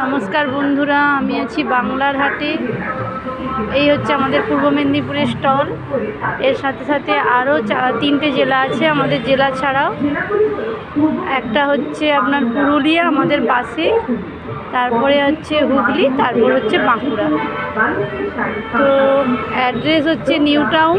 নমস্কার বন্ধুরা, আমি আছি বাংলার হাটে। এই হচ্ছে আমাদের পূর্ব মেদিনীপুরের স্টল। এর সাথে সাথে আরও তিনটে জেলা আছে আমাদের জেলা ছাড়াও। একটা হচ্ছে আপনার পুরুলিয়া, আমাদের পাশে। তারপরে হচ্ছে হুগলি, তারপর হচ্ছে বাঁকুড়া। তো অ্যাড্রেস হচ্ছে নিউ টাউন।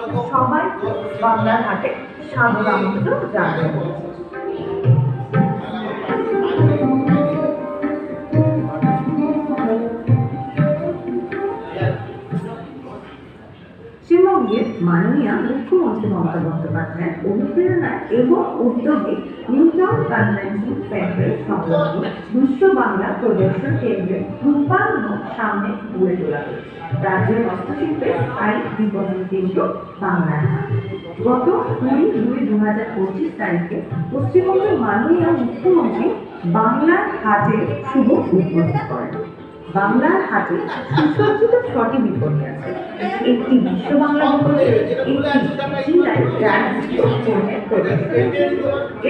বাংলার হাটে জানানো হয়েছে পশ্চিমবঙ্গের মাননীয় মুখ্যমন্ত্রী মমতা বন্দ্যোপাধ্যায়ের অনুপ্রেরণায় এবং উদ্যোগে নিউটাউন কনভেনশন সেন্টার বিশ্ব বাংলা প্রদর্শন রূপায়ণ সামনে গড়ে তোলা হয়েছে। রাজ্যের হস্তশিল্পের স্থায়ী বিপণন কেন্দ্র বাংলার গত কুড়ি দুই দু হাজার পঁচিশ তারিখে পশ্চিমবঙ্গের মাননীয় মুখ্যমন্ত্রী বাংলার হাতে শুভ উদ্বোধন করেন। বাংলার হাতে সুসজ্জিত ছটি বিপণী আছে। একটি বিশ্ব বাংলা বিপণী, একটি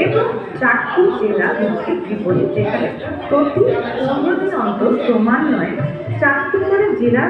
এবং চারটি জেলা ভিত্তিক বিপণী, যেখানে প্রতি পনেরো দিন অন্তর ক্রমান্বয়ে চারটি করে জেলার